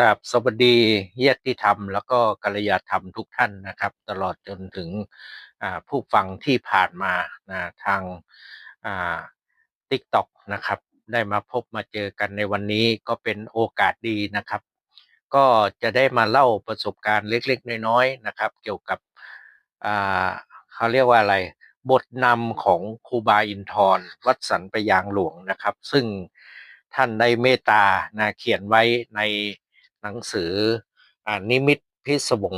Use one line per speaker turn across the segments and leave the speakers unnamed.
ครับสวัสดีญาติธรรม แล้วก็กัลยาธรรมทุกท่านนะครับ ตลอดจนถึงผู้ฟังที่ผ่านมานะทางอ่าทิกต็อกนะครับ ได้มาพบมาเจอกันในวันนี้ก็เป็นโอกาสดีนะครับ ก็จะได้มาเล่าประสบการณ์เล็กๆ น้อยๆนะครับ เกี่ยวกับเขาเรียกว่าอะไร บทนำของครูบาอินทร์วัดสันปยางหลวงนะครับ ซึ่งท่านได้เมตตานะเขียนไว้ใน หนังสืออนิมิตพิศวง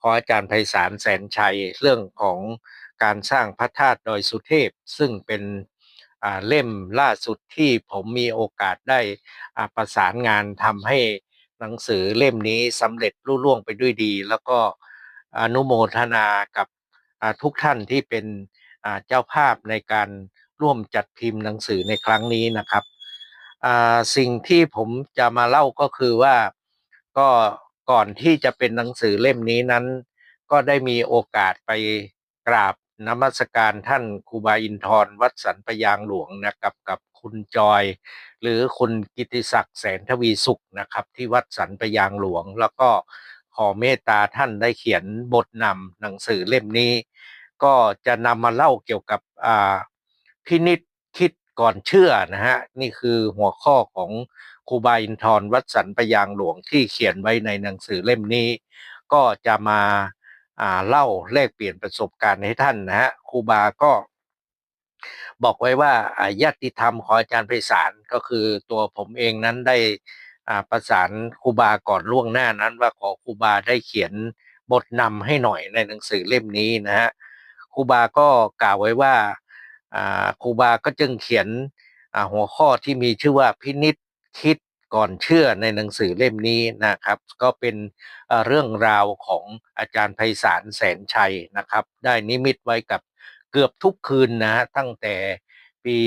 ของอาจารย์ไพศาลแสนชัยเรื่องของการสร้างพระธาตุดอยสุเทพ ซึ่งเป็นเล่มล่าสุดที่ผมมีโอกาสได้ประสานงานทำให้หนังสือเล่มนี้สำเร็จรุ่ล่วงไปด้วยดี แล้วก็อนุโมทนากับทุกท่านที่เป็นเจ้าภาพในการร่วมจัดพิมพ์หนังสือในครั้งนี้นะครับสิ่งที่ผมจะมาเล่าก็คือว่า ก็ก่อนที่จะเป็นหนังสือเล่มนี้นั้น ก็ได้มีโอกาสไปกราบนมัสการท่านครูบาอินทร์วัดสันปยางหลวงนะครับกับคุณจอย หรือคุณกิติศักดิ์แสนทวีสุขนะครับ ที่วัดสันปยางหลวง แล้วก็ขอเมตตาท่านได้เขียนบทนำหนังสือเล่มนี้ ก็จะนำมาเล่าเกี่ยวกับพินิษคิด ก่อนเชื่อนะฮะนี่คือหัวข้อของครูบาอินทร์วัดสันประยางหลวงที่เขียนไว้ในหนังสือเล่มนี้ ก็จะมาอ่าเล่าแลกเปลี่ยนประสบการณ์ให้ท่านนะฮะครูบาก็ บอกไว้ว่าญาติธรรมของอาจารย์ไพศาลก็คือตัวผมเองนั้นได้ประสานครูบาก่อนล่วงหน้านั้น ว่าขอครูบาได้เขียนบทนำให้หน่อยในหนังสือเล่มนี้นะฮะครูบาก็กล่าวไว้ว่า ครูบาก็จึงเขียนหัวข้อที่มีชื่อว่าพินิษคิดก่อนเชื่อในหนังสือเล่มนี้นะครับ ก็เป็นเรื่องราวของอาจารย์ไพศาลแสนชัยนะครับ ได้นิมิตไว้กับเกือบทุกคืนนะฮะตั้งแต่ปี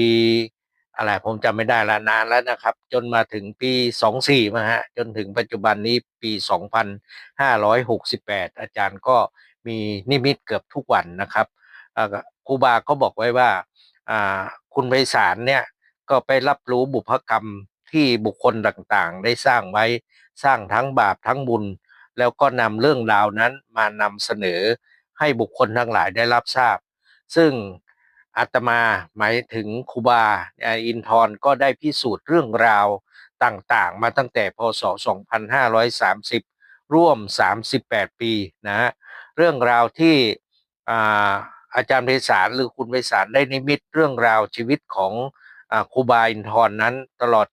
อะไรผมจำไม่ได้ละนานแล้วนะครับ จนมาถึงปี 24มาฮะจนถึงปัจจุบันนี้ปี 2568 อาจารย์ก็มีนิมิตเกือบทุกวันนะครับครูบาก็บอกไว้ว่า คุณไพศาลเนี่ยก็ไปรับรู้บุพกรรมที่บุคคลต่างๆ ได้สร้างไว้สร้างทั้งบาปทั้งบุญ แล้วก็นำเรื่องราวนั้นมานำเสนอให้บุคคลทั้งหลายได้รับทราบ ซึ่งอาตมาหมายถึงครูบาอินทร์ก็ได้พิสูจน์เรื่องราวต่างๆ มาตั้งแต่พศ 2530 ร่วม 38 ปีนะฮะเรื่องราวที่ อาจารย์ไพศาลหรือคุณไพศาลได้นิมิตเรื่องราวชีวิตของอครูบาอินทร์นั้นตลอด